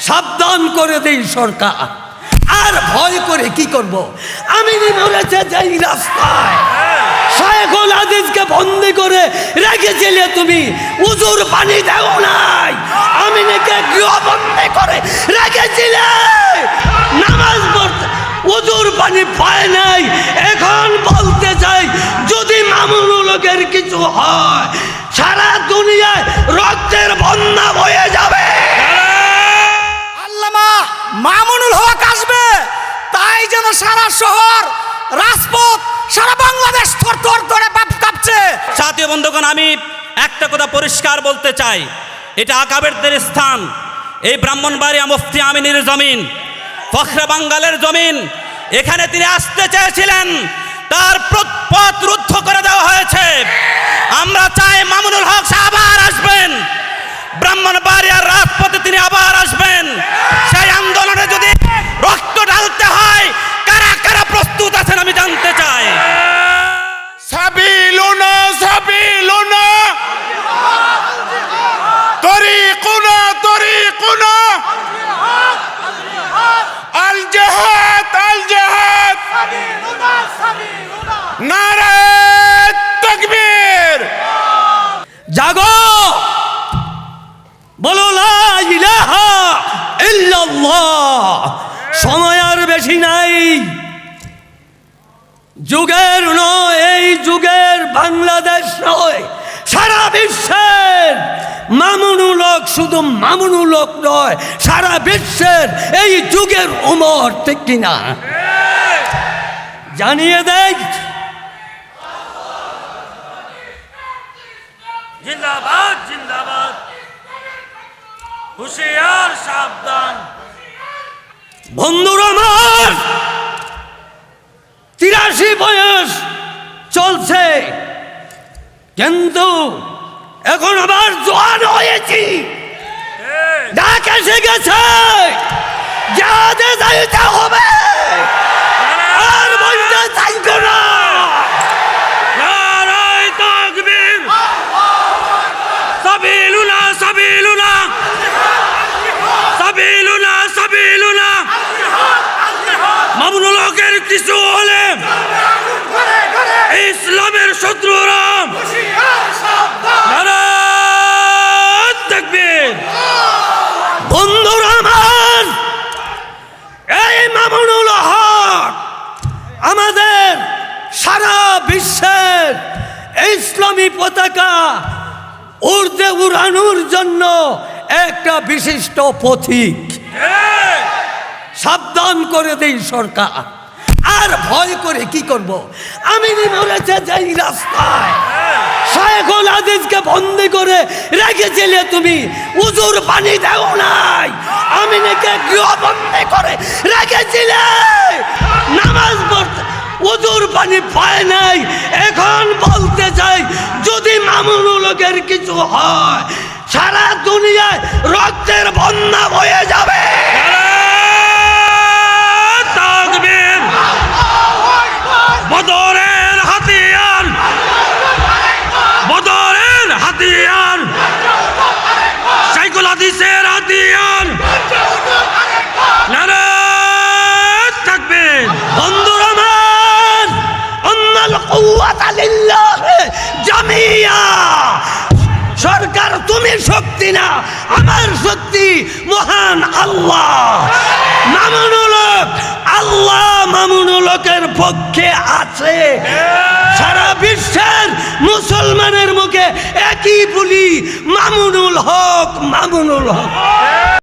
সাবধান করে দেই সরকার। আর ভয় করে কি করব? আমি মরেছে যাই রাস্তায়। শায়খুল আদিজকে বন্দি করে রেখেছিলে তুমি উজুর পানি দেও নাই। আমি নাকি গৃহবন্দী করে রেখেছিলে নামাজ পড়তে উজুর পানি পায় নাই। এখন বলতে চাই, যদি মামুন লোকের কিছু হয়, সারা দুনিয়ায় রক্তের বন্যা বয়ে যাবে। মামুনুল হক আসবে। তাই যেন সারা শহর, রাজপথ, সারা বাংলাদেশ থর থর ধরে কাঁপছে। জাতীয় বন্ধুগণ, আমি একটা কথা পরিষ্কার বলতে চাই। এটা আকাবেরদের স্থান। এই ব্রাহ্মণবাড়িয়া মুফতি আমিনের জমিন, ফখরে বাঙ্গালের জমিন, এখানে তিনি আসতে চেয়েছিলেন। তার পথ রুদ্ধ করে দেওয়া হয়েছে। আমরা চাই মামুনুল হক আবার আসবেন। ব্রাহ্মণবাড়িয়ার রাজপথে তিনি আবার আসবেন। সময় আর বেশি নাই। যুগের নয়, এই যুগের বাংলাদেশ নয়, সারা বিশ্বের মামুনুলক শুধু মামুনুলক নয়, সারা বিশ্বের এই যুগের উমর ঠিক কিনা? জানিয়ে দেয় জিন্দাবাদ জিন্দাবাদ। হুশিয়ার সাবধান। বন্ধুরা আমার তিরাশি বয়স চলছে। কিন্তু এখন আবার জোয়ান হয়েছি। ডাক এসে গেছে যাতে যাইতে কিছু হলে ইসলামের শত্রুরা। নারায় তাকবীর। বন্ধুরা আমার এই মামুনুল হক আমাদের সারা বিশ্বের ইসলামী পতাকা উর্দে উড়ানোর জন্য একটা বিশিষ্ট পথিক সাবধান করে দেই সরকার। আর ভয় করে কি করব? আমি মরেছে যাই রাস্তায়। শায়খুল আদিজকে বন্দি করে রেখেছিলে তুমি। উজুর পানি দেও নাই। আমি নাকি গৃহবন্দী করে রেখেছিলে। নামাজ পড়তে উজুর পানি পায় নাই। এখন বলতে চাই, যদি মামুন লোকের কিছু হয়, সারা দুনিয়ায় রক্তের বন্যা বয়ে যাবে। আমার শক্তি মহান আল্লাহ। মামুনুলক আল্লাহ মামুনুলকের পক্ষে আছে। সারা বিশ্বের মুসলমানের মুখে একই বলি মামুনুল হক মামুনুল হক।